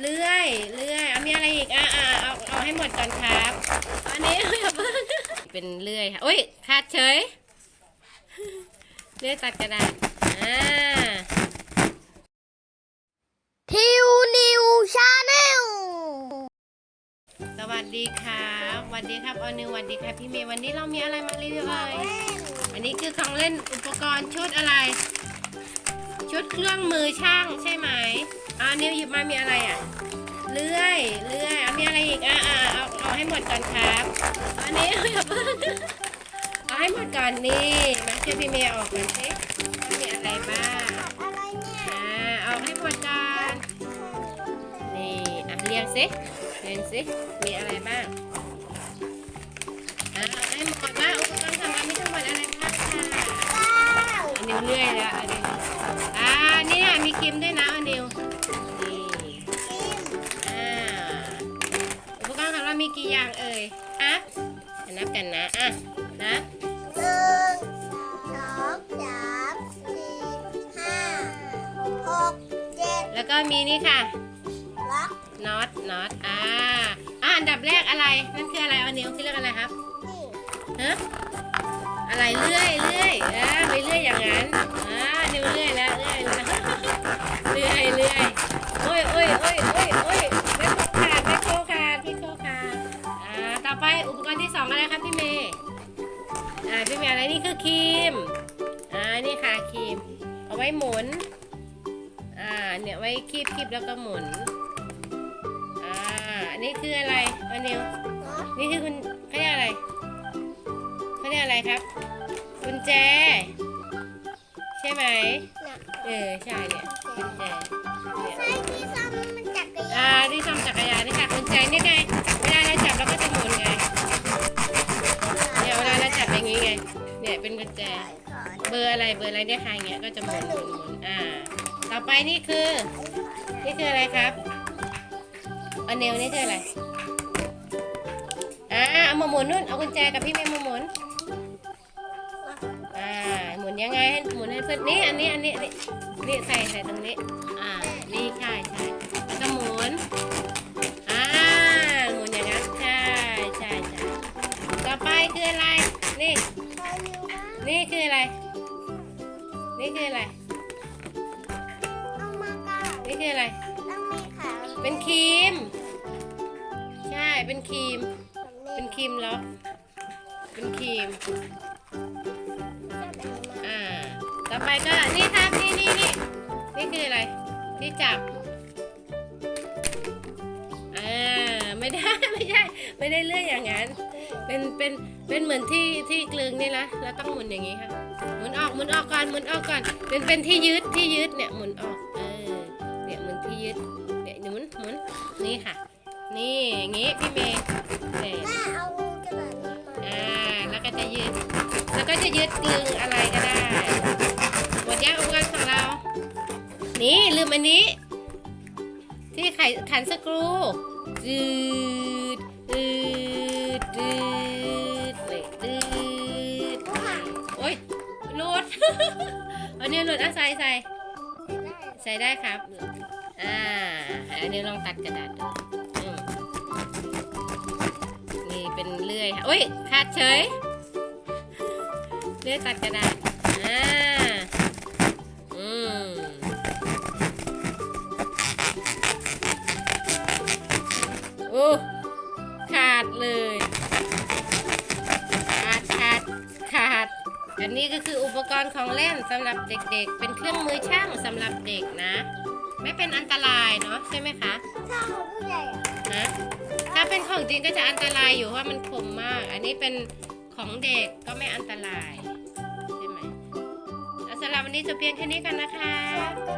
เลื่อยเลื่อยเอามีอะไรอีกอะอะเอาเอาให้หมดก่อนครับอันนี้อย่าเพิ่งเป็นเลื่อยค่ะอุ้ยขาดเฉยเลื่อยตัดกระดาษอ่าทิวนิวชาแนลสวัสดีครับสวัสดีครับออนิวสวัสดีครับพี่เมย์วันนี้เรามีอะไรมารีวิวเอ่ยอันนี้คือของเล่นอุปกรณ์ชุดอะไร ชุดเครื่องมือช่างใช่ไหม อ่านิวหยิบมามีอะไรอะเลื่อยเลื่อยเอามีอะไรอีกอะอะเอาเอาให้หมดก่อนครับอันนี้อย่าเพิ่งเอาให้หมดก่อนนี่มาช่วยพี่เมย์ออกก่อนสิว่ามีอะไรบ้างอะไรเนี่ยอ่าเอาให้หมดก่อนนี่อะเรียงสิเรียงสิมีอะไรบ้างอ่าเอาให้หมดว่าอุปกรณ์ทำงานมีทั้งหมดอะไรบ้างค่ะอันนิวเลื่อยแล้วอันนี้อ่าเนี่ยมีครีมด้วยนะอันนิว นับกันนะ อะ นะหนึ่งสองสามสี่ห้าหกเจ็ดแล้วก็มีนี่ค่ะล็อกน็อตน็อตอ่าอ่าอันดับแรกอะไร นั่นคืออะไรเอานิ้วคือเรียกอะไรครับนี่ฮะอะไรเลื่อยเลื่อยอ่าไปเลื่อยอย่างนั้นอ่านิ้วเลื่อยแล้วเลื่อย อ่าพี่เมย์อะไรนี่คือครีมอ่านี่ค่ะครีม เอาไว้หมุนอ่าเนี่ยไว้คีบคีบแล้วก็หมุนอ่าอันนี้คืออะไรอันนิวล็อกนี่คือคุณเขาเรียกอะไรเขาเรียกอะไรครับกุญแจ ใช่ไหมน่ะเออใช่เนี่ยกุญแจเนี่ยใช่ที่ซ่อมมันจักรยาอ่านที่ซ่อมจักรยานนี่ค่ะกุญแจนี่ไง เบอร์อะไรเบอร์อะไรเนี่ยค่ะอย่างเงี้ยก็จะหมุนหมุนหมุนอ่า ต่อไปนี่คือ นี่คืออะไรครับอันเนวนี่คืออะไรอ่าเอามาหมุนนู่นเอากุญแจกับพี่เมย์มาหมุนอ่าหมุนยังไงให้หมุนให้เพื่อนนี่อันนี้อันนี้นนี้นี่ใส่ใส่ตรงนี้ อ่านี่ใช่ใช่แล้วก็หมุนอ่าหมุนอย่างนั้นใช่ใช่ใช่ต่อไปคืออะไรนี่นี่คืออะไร นี่คืออะไรเอามาก่อนนี่คืออะไร ต้องมีขาเป็นครีม ใช่ เป็นครีม เป็นครีมล็อกเป็นครีม อ่า ต่อไปก็ นี่ครับ นี่นี่นี่นี่คืออะไร ที่จับ อ่า ไม่ได้ ไม่ใช่ไม่ได้เลื่อยอย่างนั้น เป็นเป็นเป็นเหมือนที่ที่กลึงนี่นะแล้วต้องหมุนอย่างนี้ค่ะหมุนออกหมุนออกก่อนหมุนออกก่อนเป็นเป็นที่ยึดที่ยึดเนี่ยหมุนออกเออเนี่ยหมุนที่ยึดเนี่ยหมุนหมุนนี่ค่ะ นี่อย่างงี้พี่เมย์เนี่ยแม่เอากระดาษนี้มาอ่าแล้วก็จะยึดแล้วก็จะยึดกลึงอะไรก็ได้หมดยังอุปกรณ์ของเรา นี่ลืมอันนี้ ที่ไขขันสกรูจืดจืดจืดเลยจืดโอ๊ยหลุด อันนี้หลุดอะใส่ใส่ใส่ได้ครับ อ่า อันนี้ลองตัดกระดาษดูนี่เป็นเลื่อยค่ะโอ้ยขาดเฉย เลื่อยตัดกระดาษ อ่า อืม อ้ขาดเลย ขาดขาดขาด อันนี้ก็คืออุปกรณ์ของเล่นสำหรับเด็กๆ เป็นเครื่องมือช่างสำหรับเด็กนะ ไม่เป็นอันตรายเนาะใช่ไหมคะถ้าเอาผู้ใหญ่อะนะถ้าเป็นของจริงก็จะอันตรายอยู่เพราะมันคมมาก อันนี้เป็นของเด็กก็ไม่อันตราย ใช่ไหมแล้วสำหรับวันนี้จะเพียงแค่นี้กันนะคะก็